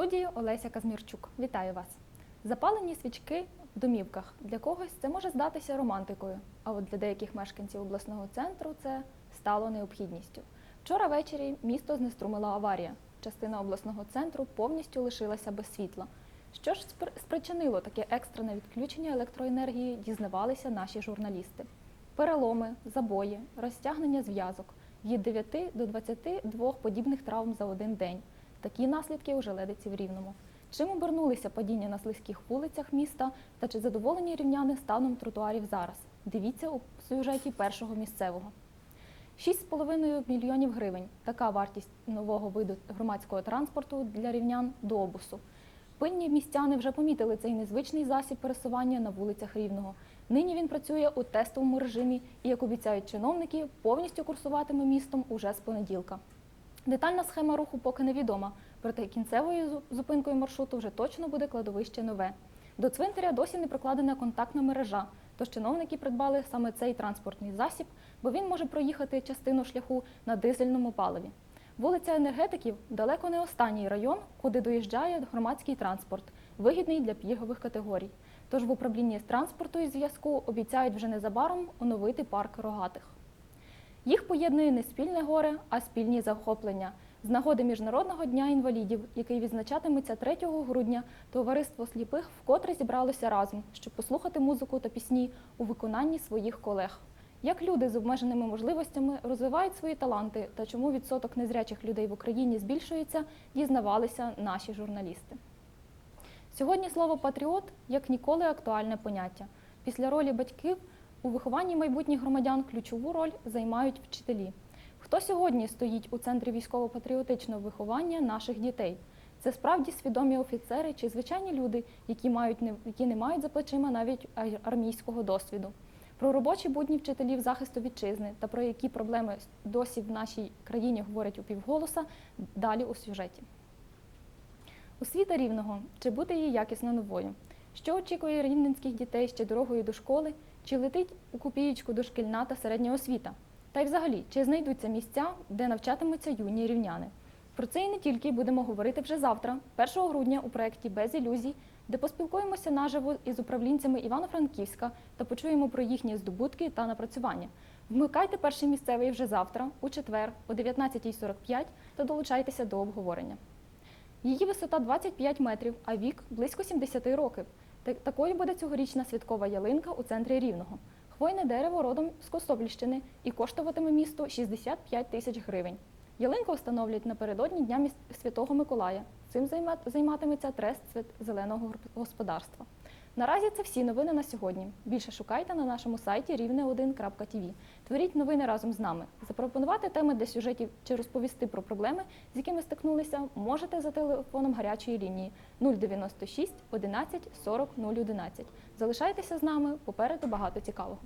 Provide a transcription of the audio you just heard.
студії Олеся Казмірчук. Вітаю вас! Запалені свічки в домівках для когось це може здатися романтикою, а от для деяких мешканців обласного центру це стало необхідністю. Вчора ввечері місто знеструмила аварія. Частина обласного центру повністю лишилася без світла. Що ж спричинило таке екстрене відключення електроенергії, дізнавалися наші журналісти. Переломи, забої, розтягнення зв'язок від 9 до 22 подібних травм за один день. Такі наслідки у Желедиці в Рівному. Чим обернулися падіння на слизьких вулицях міста та чи задоволені рівняни станом тротуарів зараз? Дивіться у сюжеті першого місцевого. 6,5 мільйонів гривень така вартість нового виду громадського транспорту для рівнян добусу. Пильні містяни вже помітили цей незвичний засіб пересування на вулицях Рівного. Нині він працює у тестовому режимі і, як обіцяють чиновники, повністю курсуватиме містом уже з понеділка. Детальна схема руху поки невідома, проте кінцевою зупинкою маршруту вже точно буде кладовище нове. До цвинтаря досі не прокладена контактна мережа, тож чиновники придбали саме цей транспортний засіб, бо він може проїхати частину шляху на дизельному паливі. Вулиця енергетиків далеко не останній район, куди доїжджає громадський транспорт, вигідний для пільгових категорій. Тож в управлінні з транспорту і зв'язку обіцяють вже незабаром оновити парк рогатих. Їх поєднує не спільне горе, а спільні захоплення. З нагоди Міжнародного дня інвалідів, який відзначатиметься 3 грудня, товариство сліпих вкотре зібралося разом, щоб послухати музику та пісні у виконанні своїх колег. Як люди з обмеженими можливостями розвивають свої таланти та чому відсоток незрячих людей в Україні збільшується, дізнавалися наші журналісти. Сьогодні слово патріот як ніколи актуальне поняття. Після ролі батьків у вихованні майбутніх громадян ключову роль займають вчителі. Хто сьогодні стоїть у центрі військово-патріотичного виховання наших дітей? Це справді свідомі офіцери чи звичайні люди, які, мають які не мають за плечима навіть армійського досвіду. Про робочі будні вчителів захисту вітчизни та про які проблеми досі в нашій країні говорять у півголоса далі у сюжеті. Освіта рівного чи бути її якісно новою? Що очікує рівненських дітей ще дорогою до школи? Чи летить у копієчку дошкільна та середня освіта? Та й взагалі, чи знайдуться місця, де навчатимуться юні рівняни? Про це і не тільки будемо говорити вже завтра, 1 грудня, у проєкті Без ілюзій, де поспілкуємося наживо із управлінцями Івано-Франківська та почуємо про їхні здобутки та напрацювання. Вмикайте перший місцевий вже завтра, у четвер, о 19.45 та долучайтеся до обговорення. Її висота 25 метрів, а вік близько 70 років. Такою буде цьогорічна святкова ялинка у центрі Рівного. Хвойне дерево родом з Кособліщини і коштуватиме місту 65 тисяч гривень. Ялинку встановлять напередодні Дня Святого Миколая. Цим займатиметься трест зеленого господарства. Наразі це всі новини на сьогодні. Більше шукайте на нашому сайті рівне1.tv. Творіть новини разом з нами. Запропонувати теми для сюжетів чи розповісти про проблеми, з якими стикнулися, можете за телефоном гарячої лінії 096 11 40 011. Залишайтеся з нами, попереду багато цікавого.